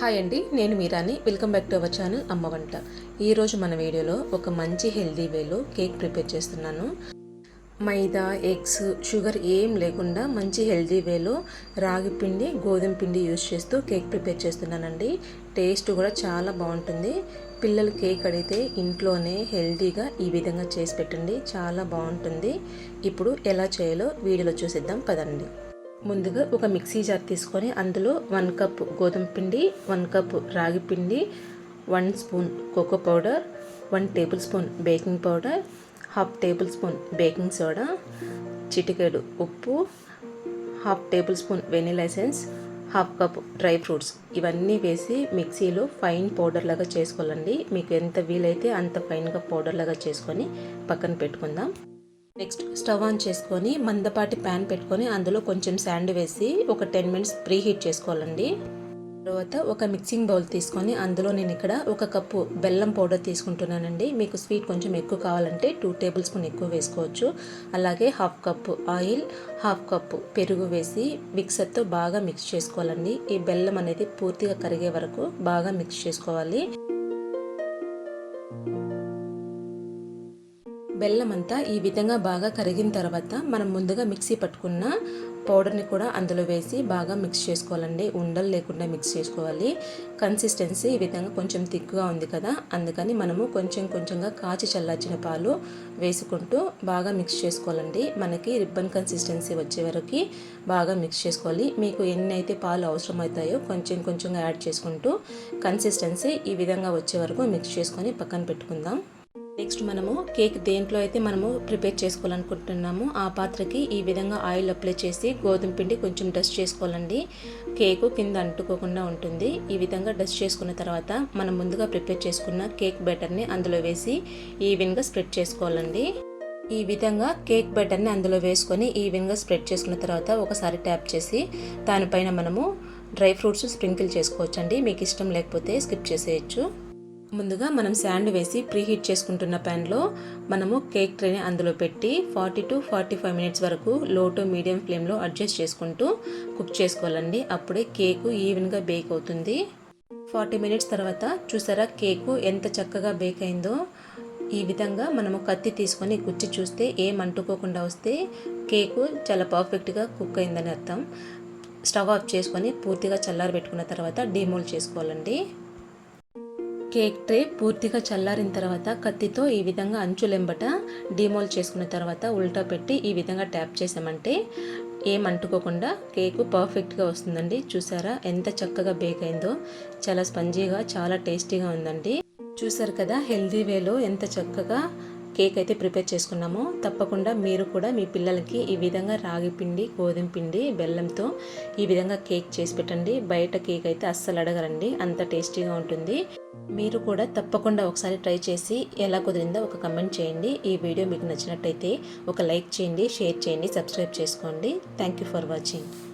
Hi అండి నేను మీరాని. Welcome back to our channel అమ్మ వంట. ఈరోజు మన వీడియోలో ఒక మంచి హెల్దీ వేలో కేక్ ప్రిపేర్ చేస్తున్నాను. మైదా ఎగ్స్ షుగర్ ఏం లేకుండా మంచి హెల్దీ వేలో రాగి పిండి గోధుమ పిండి యూజ్ చేస్తూ కేక్ ప్రిపేర్ చేస్తున్నానండి. టేస్ట్ కూడా చాలా బాగుంటుంది. పిల్లలు కేక్ అడిగితే ఇంట్లోనే హెల్దీగా ఈ విధంగా చేసి పెట్టండి. చాలా బాగుంటుంది. ఇప్పుడు ఎలా చేయాలో వీడియోలో చూసిద్దాం పదండి. ముందుగా ఒక మిక్సీ జార్ తీసుకొని అందులో వన్ కప్ గోధుమ పిండి వన్ కప్ రాగి పిండి one spoon cocoa powder one tablespoon baking powder half tablespoon baking soda చిటికెడు ఉప్పు half tablespoon vanilla essence half cup dry fruits. ఇవన్నీ వేసి మిక్సీలో ఫైన్ పౌడర్ లాగా చేసుకోవాలండి. మీకు ఎంత వీలైతే అంత ఫైన్గా పౌడర్ లాగా చేసుకొని పక్కన పెట్టుకుందాం. నెక్స్ట్ స్టవ్ ఆన్ చేసుకొని మందపాటి ప్యాన్ పెట్టుకొని అందులో కొంచెం శాండ్ వేసి ఒక టెన్ మినిట్స్ ప్రీ హీట్ చేసుకోవాలండి. తర్వాత ఒక మిక్సింగ్ బౌల్ తీసుకొని అందులో నేను ఇక్కడ ఒక కప్పు బెల్లం పౌడర్ తీసుకుంటున్నానండి. మీకు స్వీట్ కొంచెం ఎక్కువ కావాలంటే టూ టేబుల్ స్పూన్ ఎక్కువ వేసుకోవచ్చు. అలాగే half cup oil half cup పెరుగు వేసి మిక్సర్తో బాగా మిక్స్ చేసుకోవాలండి. ఈ బెల్లం అనేది పూర్తిగా కరిగే వరకు బాగా మిక్స్ చేసుకోవాలి. బెల్లం అంతా ఈ విధంగా బాగా కరిగిన తర్వాత మనం ముందుగా మిక్సీ పట్టుకున్న పౌడర్ని కూడా అందులో వేసి బాగా మిక్స్ చేసుకోవాలండి. ఉండలు లేకుండా మిక్స్ చేసుకోవాలి. కన్సిస్టెన్సీ ఈ విధంగా కొంచెం థిక్గా ఉంది కదా. అందుకని మనము కొంచెం కొంచెంగా కాచి చల్లార్చిన పాలు వేసుకుంటూ బాగా మిక్స్ చేసుకోవాలండి. మనకి రిబ్బన్ కన్సిస్టెన్సీ వచ్చే వరకు బాగా మిక్స్ చేసుకోవాలి. మీకు ఎన్ని అయితే పాలు అవసరమవుతాయో కొంచెం కొంచెంగా యాడ్ చేసుకుంటూ కన్సిస్టెన్సీ ఈ విధంగా వచ్చే వరకు మిక్స్ చేసుకొని పక్కన పెట్టుకుందాం. నెక్స్ట్ మనము కేక్ దేంట్లో అయితే మనము ప్రిపేర్ చేసుకోవాలనుకుంటున్నాము ఆ పాత్రకి ఈ విధంగా ఆయిల్ అప్లై చేసి గోధుమ పిండి కొంచెం డస్ట్ చేసుకోవాలండి. కేకు కింద అంటుకోకుండా ఉంటుంది. ఈ విధంగా డస్ట్ చేసుకున్న తర్వాత మనం ముందుగా ప్రిపేర్ చేసుకున్న కేక్ బ్యాటర్ని అందులో వేసి ఈవెన్గా స్ప్రెడ్ చేసుకోవాలండి. ఈ విధంగా కేక్ బ్యాటర్ని అందులో వేసుకొని ఈవెన్గా స్ప్రెడ్ చేసుకున్న తర్వాత ఒకసారి ట్యాప్ చేసి దానిపైన మనము డ్రై ఫ్రూట్స్ స్ప్రింకిల్ చేసుకోవచ్చండి. మీకు ఇష్టం లేకపోతే స్కిప్ చేసేయచ్చు. ముందుగా మనం శాండ్ వేసి ప్రీ హీట్ చేసుకుంటున్న ప్యాన్లో మనము కేక్ ట్రేని అందులో పెట్టి forty to forty five minutes వరకు లో టు మీడియం ఫ్లేమ్లో అడ్జస్ట్ చేసుకుంటూ కుక్ చేసుకోవాలండి. అప్పుడే కేకు ఈవెన్గా బేక్ అవుతుంది. ఫార్టీ మినిట్స్ తర్వాత చూసారా కేకు ఎంత చక్కగా బేక్ అయిందో. ఈ విధంగా మనము కత్తి తీసుకొని గుచ్చి చూస్తే ఏం అంటుకోకుండా వస్తే కేకు చాలా పర్ఫెక్ట్గా కుక్ అయిందని అర్థం. స్టవ్ ఆఫ్ చేసుకొని పూర్తిగా చల్లారి పెట్టుకున్న తర్వాత డీమోల్ చేసుకోవాలండి. కేక్ ట్రే పూర్తిగా చల్లారిన తర్వాత కత్తితో ఈ విధంగా అంచులెంబట డిమోల్ చేసుకున్న తర్వాత ఉల్టా పెట్టి ఈ విధంగా ట్యాప్ చేసామంటే ఏం అంటుకోకుండా కేకు పర్ఫెక్ట్గా వస్తుందండి. చూసారా? ఎంత చక్కగా బేక్ అయిందో. చాలా స్పంజీగా చాలా టేస్టీగా ఉందండి. చూసారు కదా? హెల్దీ వేలో ఎంత చక్కగా కేక్ అయితే ప్రిపేర్ చేసుకున్నామో. తప్పకుండా మీరు కూడా మీ పిల్లలకి ఈ విధంగా రాగి పిండి గోధుమ పిండి బెల్లంతో ఈ విధంగా కేక్ చేసి పెట్టండి. బయట కేక్ అయితే అస్సలు అడగరండి. అంత టేస్టీగా ఉంటుంది. మీరు కూడా తప్పకుండా ఒకసారి ట్రై చేసి ఎలా కుదిరిందో ఒక కమెంట్ చేయండి. ఈ వీడియో మీకు నచ్చినట్టయితే ఒక లైక్ చేయండి షేర్ చేయండి సబ్స్క్రైబ్ చేసుకోండి. Thank you for watching